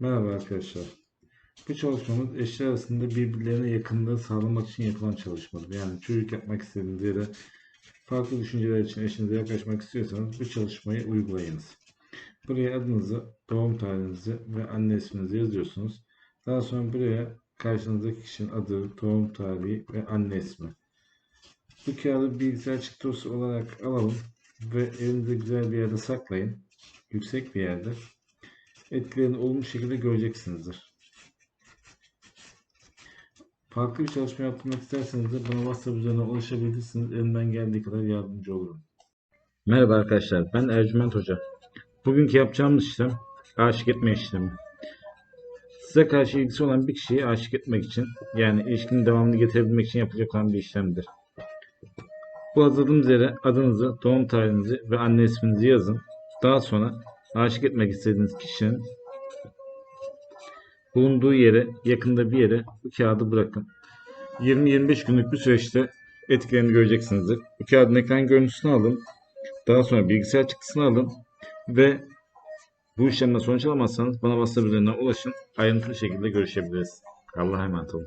Merhaba arkadaşlar. Bu çalışmamız eşler arasında birbirlerine yakınlığı sağlamak için yapılan çalışmadır. Yani çocuk yapmak istediğiniz ya da farklı düşünceler için eşinize yaklaşmak istiyorsanız bu çalışmayı uygulayınız. Buraya adınızı, doğum tarihinizi ve anne isminizi yazıyorsunuz. Daha sonra buraya karşınızdaki kişinin adı, doğum tarihi ve anne ismi. Bu kağıdı bilgisayar çıktısı olarak alalım ve elinizde güzel bir yerde saklayın. Yüksek bir yerde etkilerini olumlu şekilde göreceksinizdir. Farklı bir çalışma yaptırmak isterseniz de bana WhatsApp üzerinden ulaşabilirsiniz. Elimden geldiği kadar yardımcı olurum. Merhaba arkadaşlar, ben Ercüment Hoca. Bugünkü yapacağımız işlem aşık etme işlemi. Size karşı ilgisi olan bir kişiyi aşık etmek için, yani ilişkinin devamını getirebilmek için yapılacak olan bir işlemdir. Bu hazırladığımız yere adınızı, doğum tarihinizi ve anne isminizi yazın. Daha sonra aşık etmek istediğiniz kişinin bulunduğu yere, yakında bir yere bu kağıdı bırakın. 20-25 günlük bir süreçte etkilerini göreceksinizdir. Bu kağıdın ekran görüntüsünü alın. Daha sonra bilgisayar çıktısını alın ve bu işlemden sonuç alamazsanız bana WhatsApp üzerinden ulaşın. Ayrıntılı şekilde görüşebiliriz. Allah'a emanet olun.